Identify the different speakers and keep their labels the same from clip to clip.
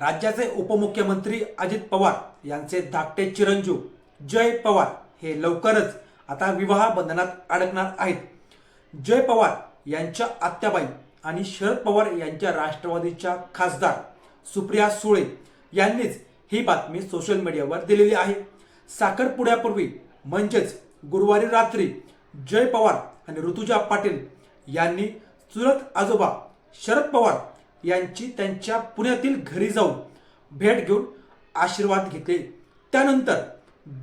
Speaker 1: राज्याचे उपमुख्यमंत्री अजित पवार यांचे धाकटे चिरंजीव जय पवार हे लवकरच आता विवाह बंधनात अडकणार आहेत. जय पवार यांच्या आत्याबाई आणि शरद पवार यांच्या राष्ट्रवादीच्या खासदार सुप्रिया सुळे यांनीच ही बातमी सोशल मीडियावर दिलेली आहे. साखरपुड्यापूर्वी म्हणजेच गुरुवारी रात्री जय पवार आणि ऋतुजा पाटील यांनी चुलत आजोबा शरद पवार यांची त्यांच्या पुण्यातील घरी जाऊन भेट घेऊन आशीर्वाद घेतले. त्यानंतर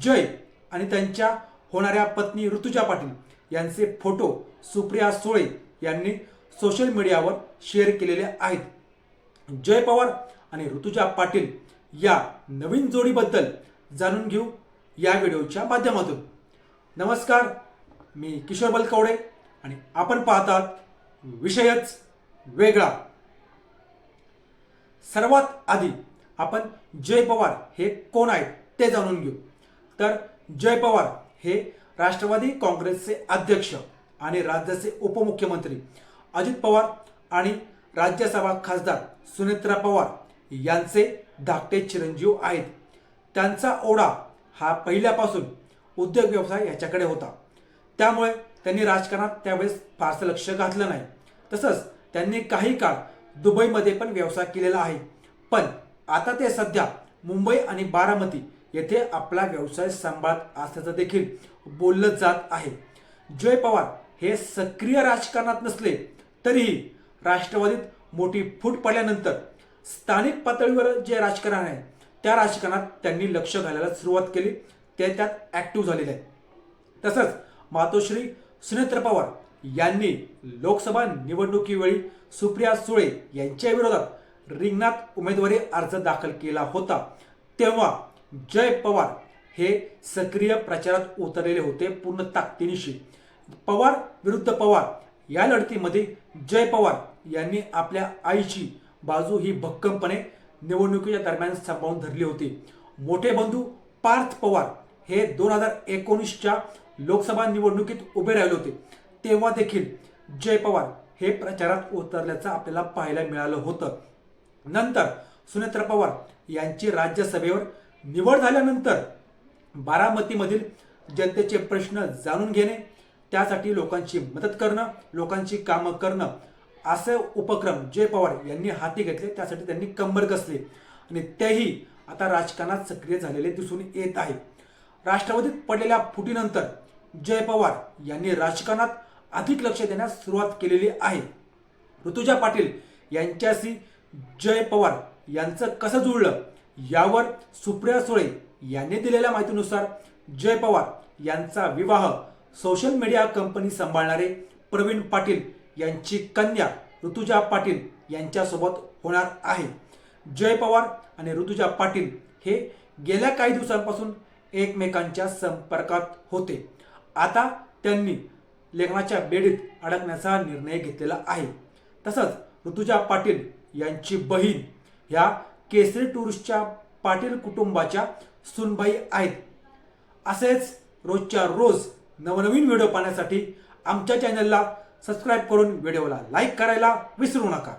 Speaker 1: जय आणि त्यांच्या होणाऱ्या पत्नी ऋतुजा पाटील यांचे फोटो सुप्रिया सुळे यांनी सोशल मीडियावर शेअर केलेले आहेत. जय पवार आणि ऋतुजा पाटील या नवीन जोडीबद्दल जाणून घेऊ या व्हिडिओच्या माध्यमातून. नमस्कार मी किशोर बलकवडे आणि आपण पाहतात विषयच वेगळा. सर्वात आधी आपण जय पवार हे कोण आहेत ते जाणून घेऊ. तर जय पवार हे राष्ट्रवादी काँग्रेसचे अध्यक्ष आणि राज्याचे उपमुख्यमंत्री अजित पवार आणि राज्यसभा खासदार सुनेत्रा पवार यांचे धाकटे चिरंजीव आहेत. त्यांचा ओढा हा पहिल्यापासून उद्योग व्यवसाय याच्याकडे होता. त्यामुळे त्यांनी राजकारणात त्यावेळेस फारसं लक्ष घातलं नाही. तसंच त्यांनी काही काळ दुबईमध्ये पण व्यवसाय केलेला आहे. पण आता ते सध्या मुंबई आणि बारामती येथे आपला व्यवसाय सांभाळत असल्याचं देखील बोललं जात आहे. जय पवार हे सक्रिय राजकारणात नसले तरीही राष्ट्रवादीत मोठी फूट पडल्यानंतर स्थानिक पातळीवर जे राजकारण आहे त्या राजकारणात त्यांनी लक्ष घालायला सुरुवात केली. ते त्यात ॲक्टिव्ह झालेले आहेत. तसंच मातोश्री सुनेत्र पवार यांनी लोकसभा निवडणुकीवेळी सुप्रिया सुळे यांच्या विरोधात रिंगणात उमेदवारी अर्ज दाखल केला होता. तेव्हा जय पवार हे सक्रिय प्रचारात उतरलेले होते पूर्ण ताकदीनिशी. पवार विरुद्ध पवार या लढतीमध्ये जय पवार यांनी आपल्या आईची बाजू ही भक्कमपणे निवडणुकीच्या दरम्यान सांभाळून धरली होती. मोठे बंधू पार्थ पवार हे दोन हजार एकोणीसच्या लोकसभा निवडणुकीत उभे राहिले होते. तेव्हा देखील जय पवार हे प्रचारात उतरल्याचं आपल्याला पाहायला मिळालं होतं. नंतर सुनेत्र पवार यांची राज्यसभेवर निवड झाल्यानंतर बारामतीमधील जनतेचे प्रश्न जाणून घेणे त्यासाठी लोकांची मदत करणं लोकांची कामं करणं असे उपक्रम जय पवार यांनी हाती घेतले त्यासाठी त्यांनी कंबर कसले आणि तेही आता राजकारणात सक्रिय झालेले दिसून येत आहे. राष्ट्रवादीत पडलेल्या फुटीनंतर जय पवार यांनी राजकारणात अधिक लक्ष देण्यास सुरुवात केलेली आहे. ऋतुजा पाटील यांच्याशी जय पवार यांचं कसं जुळलं यावर सुप्रिया सुळे यांनी दिलेल्या माहितीनुसार जय पवार यांचा विवाह सोशल मीडिया कंपनी सांभाळणारे प्रवीण पाटील यांची कन्या ऋतुजा पाटील यांच्यासोबत होणार आहे. जय पवार आणि ऋतुजा पाटील हे गेल्या काही दिवसांपासून एकमेकांच्या संपर्कात होते. आता त्यांनी लेखनाच्या बेडीत अडकण्याचा निर्णय घेतलेला आहे. तसंच ऋतुजा पाटील यांची बहीण ह्या केसरी टूर्सच्या पाटील कुटुंबाच्या सुनबाई आहेत. असेच रोजच्या रोज नवनवीन व्हिडिओ पाहण्यासाठी आमच्या चॅनलला सबस्क्राईब करून व्हिडिओला लाईक करायला विसरू नका.